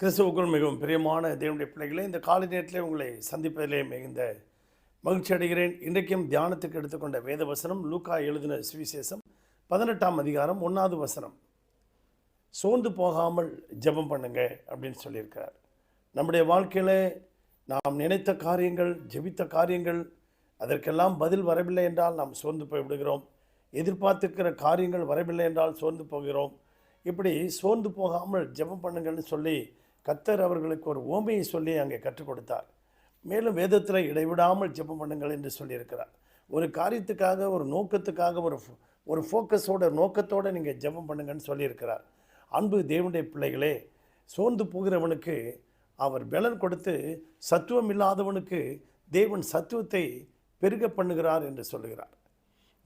கிறிஸ்துவுக்குள் மிகவும் பிரியமான தேவனுடைய பிள்ளைகளை இந்த காலை நேரத்திலே உங்களை சந்திப்பதிலே மிகுந்த மகிழ்ச்சி அடைகிறேன். இன்றைக்கும் தியானத்துக்கு எடுத்துக்கொண்ட வேத வசனம் லூக்கா எழுதின சுவிசேஷம் பதினெட்டாம் அதிகாரம் ஒன்றாவது வசனம். சோர்ந்து போகாமல் ஜெபம் பண்ணுங்க அப்படின்னு சொல்லியிருக்கிறார். நம்முடைய வாழ்க்கையில் நாம் நினைத்த காரியங்கள் ஜெபித்த காரியங்கள் அதற்கெல்லாம் பதில் வரவில்லை என்றால் நாம் சோர்ந்து போய் விடுகிறோம். எதிர்பார்த்துக்கிற காரியங்கள் வரவில்லை என்றால் சோர்ந்து போகிறோம். இப்படி சோர்ந்து போகாமல் ஜெபம் பண்ணுங்கள்னு சொல்லி கத்தர் அவர்களுக்கு ஒரு ஓமையை சொல்லி அங்கே கற்றுக் கொடுத்தார். மேலும் வேதத்தில் இடைவிடாமல் ஜெபம் பண்ணுங்கள் என்று சொல்லியிருக்கிறார். ஒரு காரியத்துக்காக ஒரு நோக்கத்துக்காக ஒரு ஒரு ஃபோக்கஸோட நோக்கத்தோடு நீங்கள் ஜெபம் பண்ணுங்கன்னு சொல்லியிருக்கிறார். அன்பு தேவனுடைய பிள்ளைகளே சோர்ந்து போகிறவனுக்கு அவர் பலன் கொடுத்து சத்துவம் இல்லாதவனுக்கு தேவன் சத்துவத்தை பெருக பண்ணுகிறார் என்று சொல்லுகிறார்.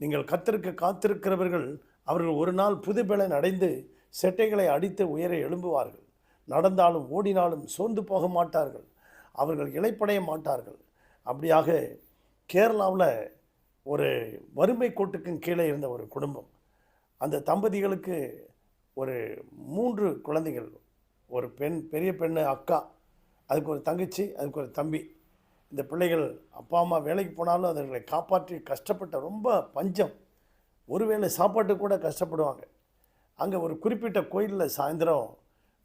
நீங்கள் கத்திருக்க காத்திருக்கிறவர்கள் அவர்கள் ஒரு நாள் புது பலன் அடைந்து செட்டைகளை அடித்து உயர எழும்புவார்கள். நடந்தாலும் ஓடினாலும் சோர்ந்து போக மாட்டார்கள். அவர்கள் இளைப்படைய மாட்டார்கள். அப்படியாக கேரளாவில் ஒரு வறுமை கோட்டுக்கும் கீழே இருந்த ஒரு குடும்பம். அந்த தம்பதிகளுக்கு ஒரு மூன்று குழந்தைகள். ஒரு பெண் பெரிய பெண்ணு அக்கா அதுக்கு ஒரு தங்கச்சி அதுக்கு ஒரு தம்பி. இந்த பிள்ளைகள் அப்பா அம்மா வேலைக்கு போனாலும் அவர்களை காப்பாற்றி கஷ்டப்பட்ட ரொம்ப பஞ்சம். ஒருவேளை சாப்பாட்டு கூட கஷ்டப்படுவாங்க. அங்கே ஒரு குறிப்பிட்ட கோயிலில் சாயந்தரம்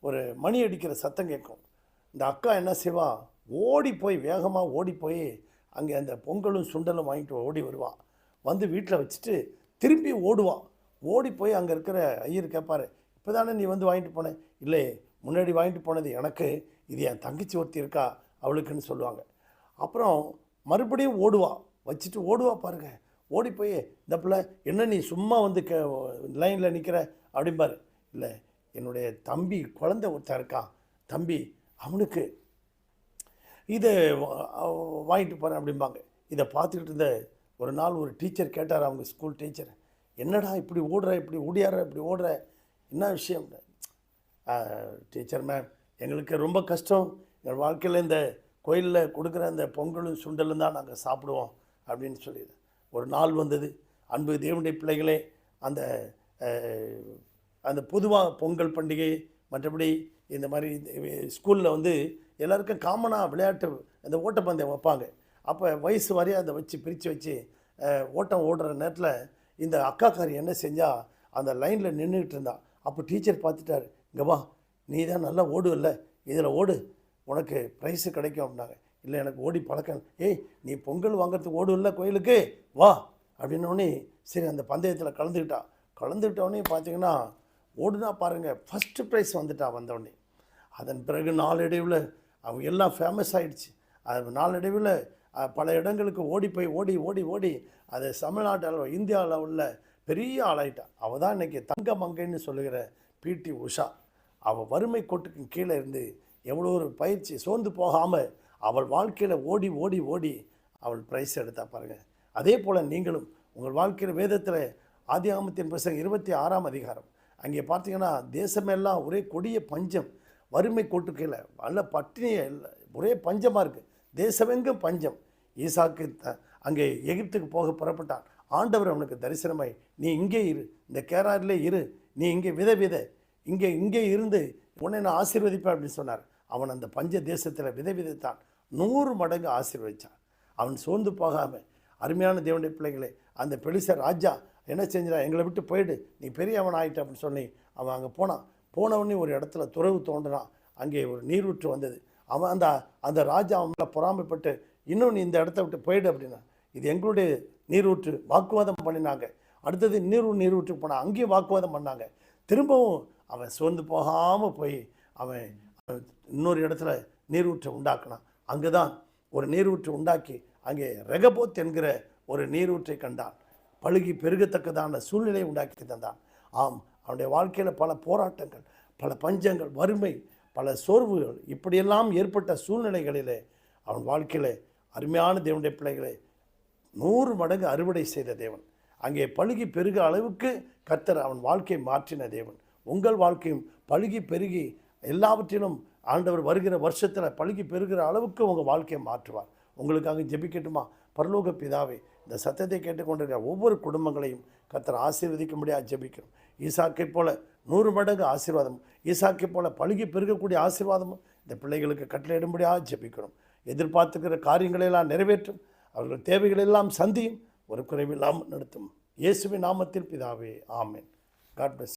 ஒரு மணி அடிக்கிற சத்தம் கேட்கும். இந்த அக்கா என்ன செய்வா? ஓடி போய் வேகமாக ஓடி போய் அங்கே அந்த பொங்கலும் சுண்டலும் வாங்கிட்டு ஓடி வருவான் வந்து வீட்டில் வச்சுட்டு திரும்பி ஓடுவான் ஓடி போய் அங்கே இருக்கிற ஐயர் கேட்பார் இப்போ தானே நீ வந்து வாங்கிட்டு போனேன் இல்லை முன்னாடி வாங்கிட்டு போனது எனக்கு. இது என் தங்கச்சி ஒருத்தி இருக்கா அவளுக்குன்னு சொல்லுவாங்க. அப்புறம் மறுபடியும் ஓடுவான் வச்சுட்டு ஓடுவா பாருங்க. ஓடி போய் இந்த பிள்ளை என்ன நீ சும்மா வந்து க லைனில் நிற்கிற அப்படிம்பார். இல்லை என்னுடைய தம்பி குழந்தை ஒருத்தன் இருக்கான். தம்பி அவனுக்கு இதை வாங்கிட்டு போகிறேன் அப்படிம்பாங்க. இதை பார்த்துக்கிட்டு இருந்த ஒரு நாள் ஒரு டீச்சர் கேட்டார் அவங்க ஸ்கூல் டீச்சர். என்னடா இப்படி ஓடுற இப்படி ஓடியாடுற இப்படி ஓடுற? என்ன விஷயம்? டீச்சர் மேம் எங்களுக்கு ரொம்ப கஷ்டம். எங்கள் வாழ்க்கையில் இந்த கோயிலில் கொடுக்குற அந்த பொங்கலும் சுண்டலும் தான் நாங்கள் சாப்பிடுவோம் அப்படின்னு சொல்லி ஒரு நாள் வந்தது. அன்பு தேவனுடைய பிள்ளைகளே அந்த அந்த பொதுவாக பொங்கல் பண்டிகை மற்றபடி இந்த மாதிரி ஸ்கூலில் வந்து எல்லாருக்கும் காமனாக விளையாட்டு அந்த ஓட்டப்பந்தயம் வைப்பாங்க. அப்போ வயசு வரையும் அதை வச்சு பிரித்து வச்சு ஓட்டம் ஓடுற நேரத்தில் இந்த அக்காக்காரி என்ன செஞ்சால் அந்த லைனில் நின்றுக்கிட்டு இருந்தா. அப்போ டீச்சர் பார்த்துட்டாரு இங்கே வா நீ தான் நல்லா ஓடுவல்ல இதில் ஓடு உனக்கு ப்ரைஸு கிடைக்கும் அப்படின்னாங்க. இல்லை எனக்கு ஓடி பழக்கம் ஏய் நீ பொங்கல் வாங்குறதுக்கு ஓடுவல்ல கோயிலுக்கு வா அப்படின்னோடனே சரி அந்த பந்தயத்தில் கலந்துக்கிட்டா கலந்துக்கிட்டோடனே பார்த்தீங்கன்னா ஓடுனா பாருங்கள் ஃபஸ்ட்டு ப்ரைஸ் வந்துட்டா வந்தோடனே அதன் பிறகு நாளடைவில் அவங்க எல்லாம் ஃபேமஸ் ஆகிடுச்சு அது நாளடைவில் பல இடங்களுக்கு ஓடி போய் ஓடி ஓடி ஓடி அது தமிழ்நாட்டு அளவு இந்தியா லெவலில் பெரிய ஆளாயிட்டா. அவள் தான் இன்றைக்கி தங்க மங்கைன்னு சொல்லுகிற பிடி உஷா. அவள் வறுமை கோட்டுக்கு கீழே இருந்து எவ்வளோ ஒரு பயிற்சி சோர்ந்து போகாமல் அவள் வாழ்க்கையில் ஓடி ஓடி ஓடி அவள் ப்ரைஸ் எடுத்தா பாருங்கள் அதே போல் நீங்களும் உங்கள் வாழ்க்கையில் வேதத்தில் ஆதி ஆமத்தின் புஸ்தகம் இருபத்தி ஆறாம் அதிகாரம். அங்கே பார்த்தீங்கன்னா தேசமெல்லாம் ஒரே கொடிய பஞ்சம். வறுமை கொட்டுக்கையில் கீழே நல்ல பட்டினியே இல்லை ஒரே பஞ்சமாக இருக்குது தேசமெங்கும் பஞ்சம். ஈசாக்கு த- அங்கே எகிப்துக்கு போக புறப்பட்டான். ஆண்டவர் அவனுக்கு தரிசனமாய் நீ இங்கே இரு. இந்த கேராரிலே இரு. நீ இங்கே வித வித. இங்கே இங்கே இருந்து உன்னை நான் ஆசீர்வதிப்பேன் அப்படின்னு சொன்னார். அவன் அந்த பஞ்ச தேசத்தில் வித விதைத்தான். நூறு மடங்கு ஆசீர்வதித்தான் அவன் சோர்ந்து போகாமல் அருமையான தேவனுடைய பிள்ளைகளே அந்த பெலிசர் ராஜா என்ன செஞ்சிடா எங்களை விட்டு போயிடு. நீ பெரியவன் ஆகிட்ட அப்படின்னு சொல்லி அவன் அங்கே போனான் போனவனே ஒரு இடத்துல துறவு தோன்றினான் அங்கே ஒரு நீரூற்று வந்தது. அவன் அந்த அந்த ராஜா அவங்கள பொறாமைப்பட்டு இன்னும் நீ இந்த இடத்த விட்டு போயிடு அப்படின்னா இது எங்களுடைய நீரூற்று வாக்குவாதம் பண்ணினாங்க. அடுத்தது நீரூர் நீரூற்றுக்கு போனான் அங்கேயும் வாக்குவாதம் பண்ணாங்க. திரும்பவும் அவன் சோர்ந்து போகாமல் போய் அவன் அவன் இன்னொரு இடத்துல நீரூற்றை உண்டாக்கினான். அங்கே தான் ஒரு நீரூற்று உண்டாக்கி அங்கே ரெகபோத் என்கிற ஒரு நீரூற்றை கண்டான். பழுகி பெருகத்தக்கதான சூழ்நிலையை உண்டாக்கி தந்தான். ஆம் அவனுடைய வாழ்க்கையில் பல போராட்டங்கள் பல பஞ்சங்கள் வறுமை பல சோர்வுகள் இப்படியெல்லாம் ஏற்பட்ட சூழ்நிலைகளிலே அவன் வாழ்க்கையில் அருமையான தேவனுடைய பிள்ளைகளை நூறு மடங்கு அறுவடை செய்த தேவன். அங்கே பழுகி பெருக அளவுக்கு கத்தர் அவன் வாழ்க்கையை மாற்றின தேவன். உங்கள் வாழ்க்கையும் பழுகி பெருகி எல்லாவற்றிலும் ஆண்டவர் வருகிற வருஷத்தில் பழுகி பெருகிற அளவுக்கு உங்கள் வாழ்க்கையை மாற்றுவார். உங்களுக்காக ஜெபிக்கட்டுமா? பரலோக பிதாவே இந்த சத்தத்தை கேட்டுக்கொண்டிருக்கிற ஒவ்வொரு குடும்பங்களையும் கத்தர் ஆசீர்வதிக்கும்படியாக ஜெபிக்கிறோம் ஈசாக்கை போல நூறு மடங்கு ஆசீர்வாதம் ஈசாக்கை போல பழுகி பெருகக்கூடிய ஆசீர்வாதமும் இந்த பிள்ளைகளுக்கு கட்டளையிடும்படியாக ஜெபிக்கிறோம் எதிர்பார்த்துக்கிற காரியங்களெல்லாம் நிறைவேற்றும் அவர்கள் தேவைகளெல்லாம் சந்தியும் ஒரு குறைவில்லாமல் நடத்தும். இயேசுவின் நாமத்தில் பிதாவே ஆமேன். God plus.